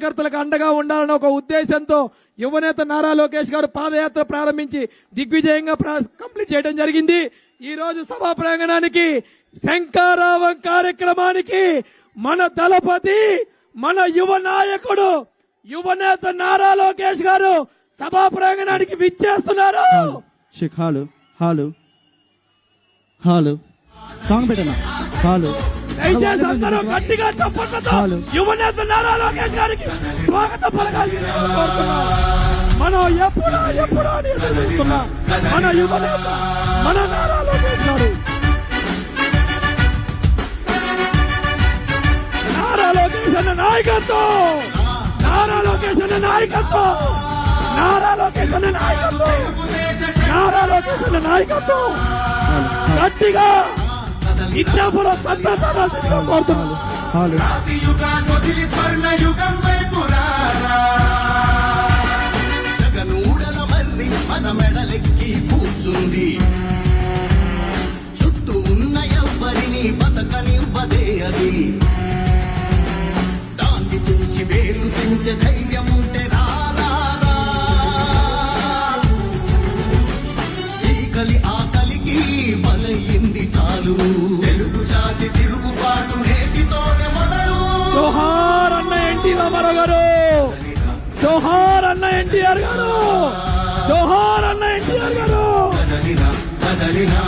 కార్యకర్తలకు అండగా ఉండాలన్న ఒక ఉద్దేశంతో యువనేత నారా లోకేష్ గారు పాదయాత్ర ప్రారంభించి దిగ్విజయంగా ప్రా- కంప్లీట్ చేయడం జరిగింది. ఈ రోజు సభా ప్రాంగణానికి శంకారావం కార్యక్రమానికి మన దళపతి మన యువ నాయకుడు యువనేత నారా లోకేష్ గారు సభా ప్రాంగణానికి విచ్చేస్తున్నారు. హాలు హాలు హాలు. సాంగ్ పెట్టనా హాలు. దయచేసి అందరూ గట్టిగా చప్పట్లతో. యువనేత నారా లోకేష్ గారికి స్వాగతం కోరుతున్నాం. మనం ఎప్పుడో ఎప్పుడో చూస్తున్నాం. మన యువనేత మన నారా లోకేష్ గారు నారా లోకేష్ అన్న నాయకత్వం నారా లోకేష్ అన్న నాయకత్వం నారా లోకేష్ అన్న నాయకత్వం నారా లోకేష్ అన్న నాయకత్వం గట్టిగా ఇచ్చాపురం సంతోషాల్సిందిగా కోరుతున్నాను స్వర్ణ యుగం జగనూడల మర్రి మన మెడలెక్కి కూర్చుంది. చుట్టూ ఉన్న ఎవ్వరిని బతకనివ్వదే అది. దాన్ని తుంచి వేలు తుంచే ధైర్యం చాలు తెలుగు జాతి తిరుగుబాటు నేటితోనే మొదలు. జోహార్ అన్న ఎన్టీ రామారావు గారు. జోహార్ అన్న ఎన్టీఆర్ గారు. జోహార్ అన్న ఎన్టీఆర్ గారు. కదలినా కదలినా.